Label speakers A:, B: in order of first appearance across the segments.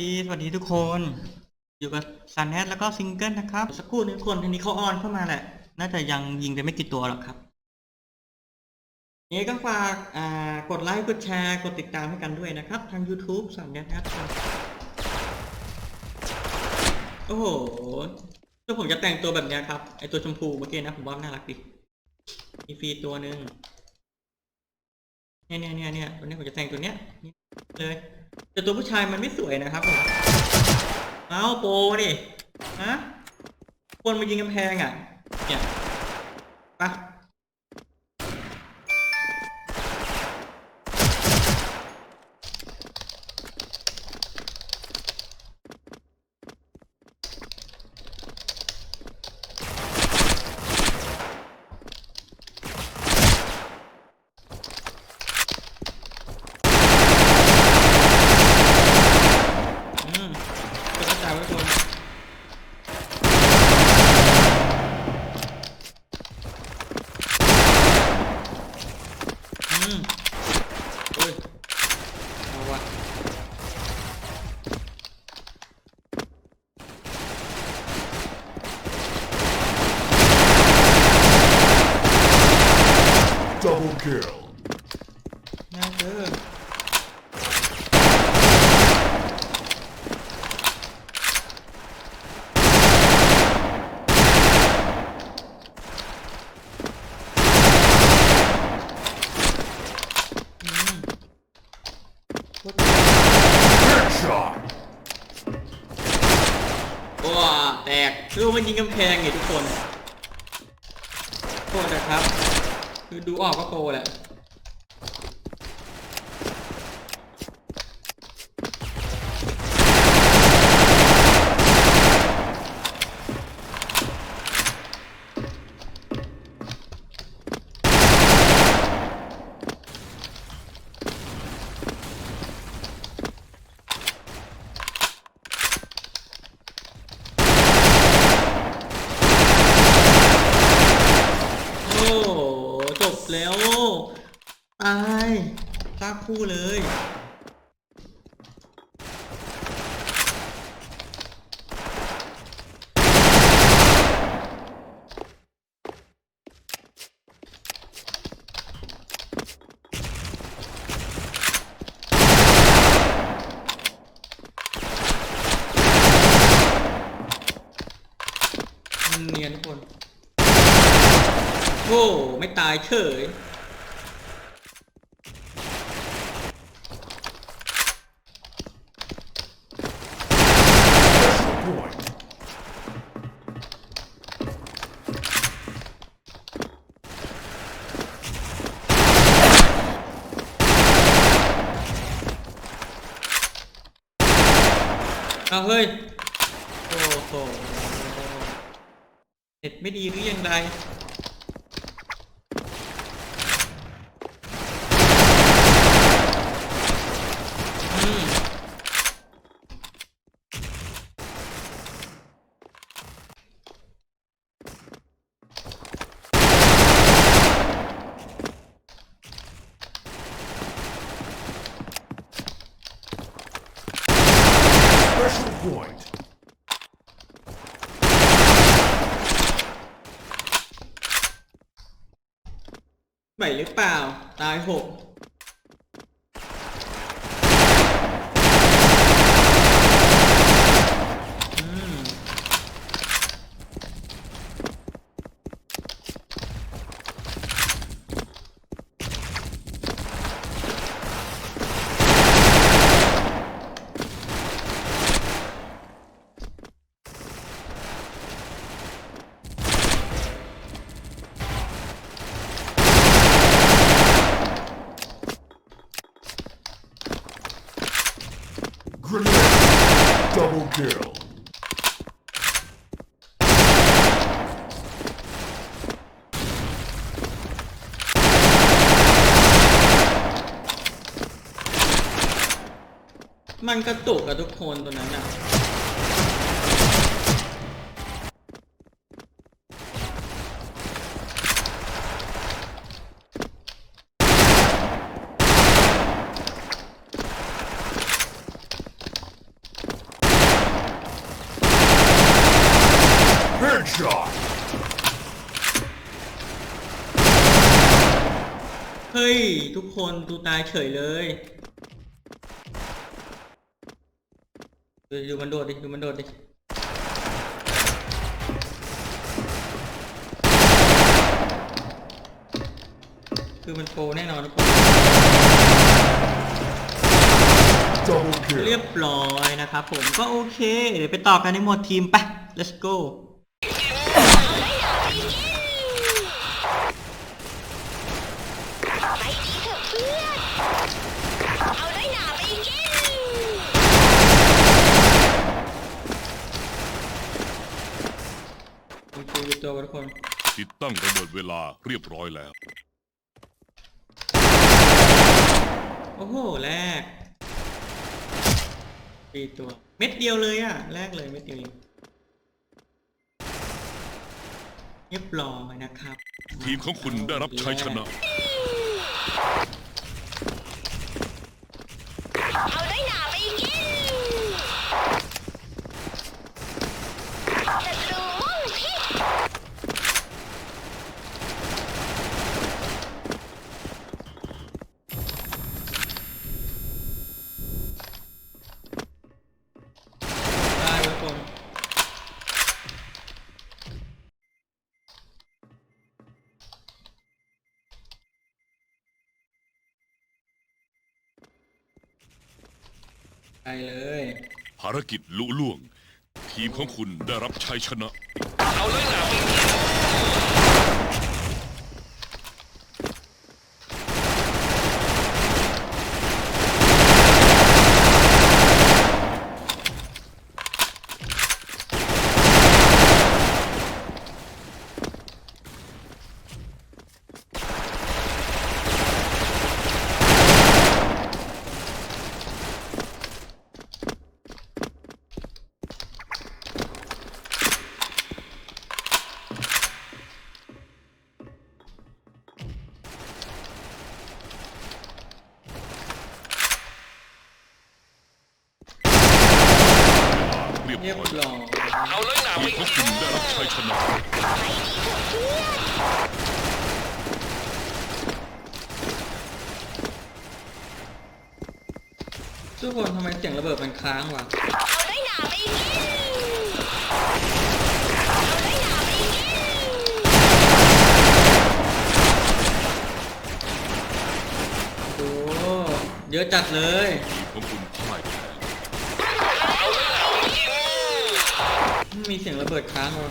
A: ดี สวัสดีทุกคน อยู่กับซันแฮทแล้วก็ซิงเกิลนะครับ สักครู่นึงคนทีนี้เขาออนเข้ามาแหละ น่าจะยังยิงไปไม่กี่ตัวหรอกครับนี่ก็ฝากกดไลค์ กดแชร์ กดติดตามให้กันด้วยนะครับ ทาง YouTube ซันแฮทครับ โอ้โหถ้าผมจะแต่งตัวแบบเนี้ยครับ ไอตัวชมพูเมื่อกี้นะ ผมว่าน่ารักดี มีฟรีตัวหนึ่งเนี่ยเนี่ยเนี่ยเนี่ยตัวนี้ผมจะแต่งตัวเนี้ยเลย แต่ตัวผู้ชายมันไม่สวยนะครับผมเอาโปรนี่ฮะคนมายิงกำแพงอะเนี่ยไปะ Mm. แตกคือมันยิงกำแพงไงทุกคนโทษนะครับ คือดูออกก็โปรแหละ โอ้จบแล้ว ตายซากคู่เลย เนียนทุกคน โอ้ ไม่ตาย เฉยเอาเฮ้ย โอ้โหเน็ตไม่ดีหรือยังไร อืม
B: Special point.
A: ไหวหรือเปล่า ตายหกอืม
B: Grenade. Double kill.
A: มันกระตุกอะทุกคนตัวนั้นอะ
B: Headshot.
A: เฮ้ย ทุกคนดูตายเฉยเลยดูดูมันโดดดิดูมันโดดดิคือมันโปรแน่นอนทุกคน
B: Double
A: เรีย
B: kill.
A: บร้อยนะครับผมก็โอเค เดี๋ยวไปต่อกันในหมวดทีมไป let's go
C: ไปดี เอาได้หนาไปกิน
A: คุณครูอยู่ตัวกันทุกคน
D: ติดตั้งระเบิดเวลาเรียบร้อยแล้ว
A: โอ้โหแรกตีตัว เม็ดเดียวเลยอะแรกเลยเม็ดเดียวเองเรียบร้อยนะครับ
D: ทีมของคุณได้รับชัยชนะ
C: เอาได้หนาไปกินศัตรูมุ่งพิษ
A: ได้ทุกคน ไปเลย
D: ภารกิจลุล่วง ทีมของคุณได้รับชัยชนะ เรียบ
A: เรียบ
D: ร้อย
A: ร้อย
D: ทีมของคุณได้รับชัยชนะ
A: ทุกคนทำไมเสียงระเบิดมันค้างวะ
C: เอาได้หนาไปกินเอาได้หนาไปกิน
A: โอ้เยอะจัดเลย
D: ทีมของคุณพ่ายแพ้
A: มีเสียงระเบิดค้างเล
B: ย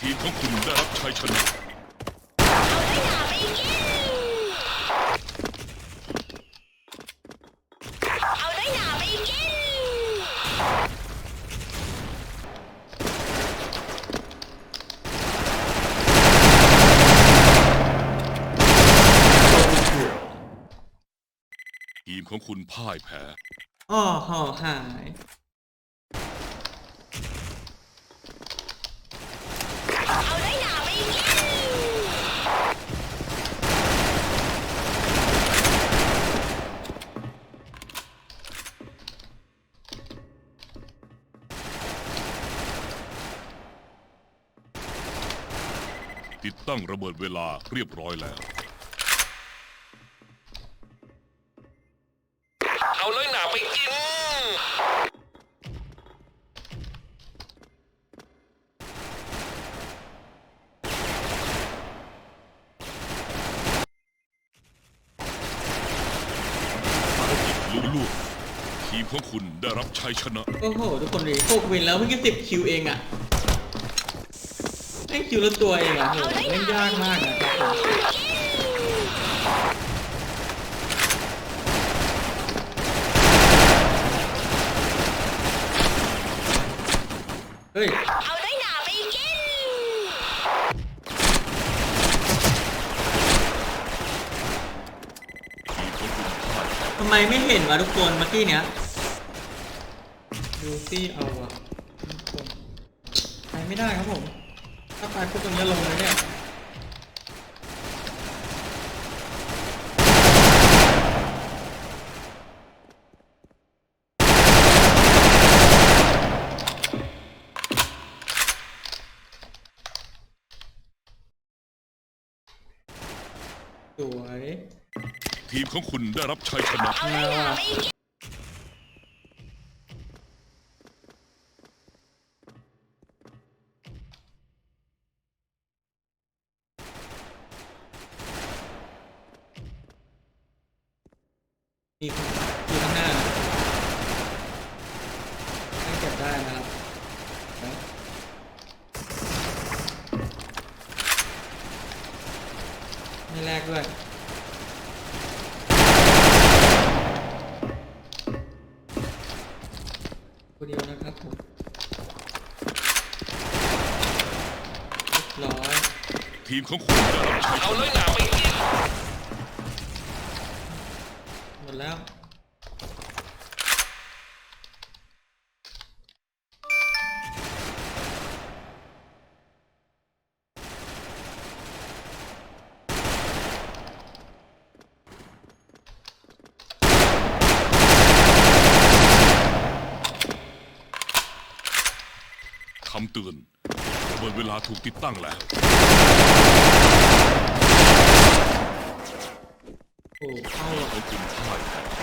D: ทีมของคุณได้รับชัยชนะ
C: เอาได้หนาไปกิน เอาได้หนาไปกิน
B: Double kill.
D: ทีม ของคุณพ่ายแพ้
A: อ้อห่อหาย
C: เอาได้หนาไปกิน
D: ติดตั้งระเบิดเวลาเรียบร้อยแล้วับชัยชนะ
A: โอ้โห ทุกคนเลยโคกวินแล้วเพิ่งแค่สิบคิวเองอะแม่คิวละตัวเองอะโหเล่นยากมากนะเฮ้ย
C: ทำ
A: ไมไม่เห็นวะทุกคนเมื่อกี้เนี้ย ดูซี่เอาอะทุกคนไปไม่ได้ครับผม ถ้าไปพวกตรงนี้ลงเลยเนี่ยสวย
D: ทีมของคุณได้รับชัยชนะ
C: เอาเลยหนาไปกิน
A: มีคนอยู่ข้างหน้าให้เก็บได้นะครับนะ ไม่แลกด้วย คนเดียวนะครับผมเรียบร้อย
D: ทีมของคุณได้รับชัยช
E: เอาเล
D: นะ
E: ยหนาไปกิน
A: หมดแล้ว
D: เตือนระเบิดเวลาถูกติดตั้งแล้ว
A: โอ้เข้าหรอก
D: ของคุณพ่ายแพ้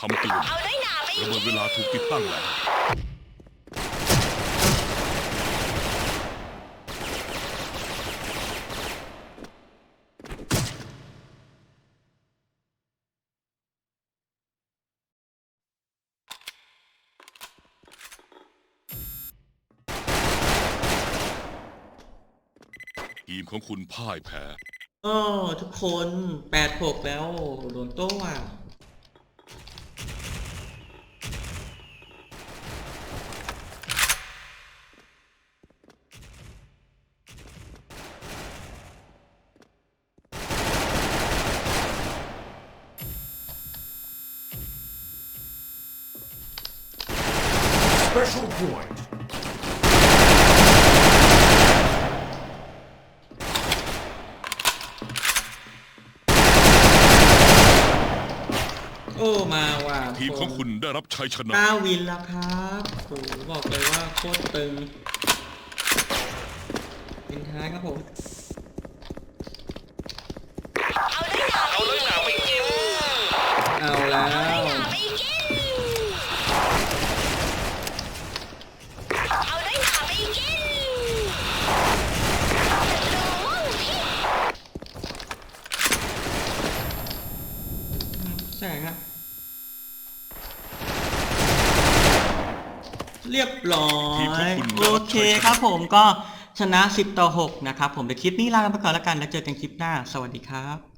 D: คำเตือน
C: เอาเลยหนาไป
D: ระเบิด
C: น
D: เวลาถูกติดตั้งแล้วทีมของคุณพ่ายแพ้
A: โอ้ทุกคนแปดหกแล้วโดนโต้ว่ะ โอ้มาว่ะ
D: ทีมของคุณได้รับชัยชนะ
A: เก้าวินแล้วครับโอ้บอกเลยว่าโคตรตึงวินท้ายครับผม
C: เอาเลยหนา
E: เอาเลยหนาไปกิน
A: เอาแล้ว
C: หนาไปกิน เอาเลยหนาไปกินรู้พี่
A: แสงอะเรียบร้อ
D: ทีมของ
A: ย
D: คุณ
A: โอเคครับผมก็ชนะ 10 ต่อ 6 นะครับผมเดี๋ยวคลิปนี้ลากันไปก่อนแล้วกัน แล้วเจอกันคลิปหน้า สวัสดีครับ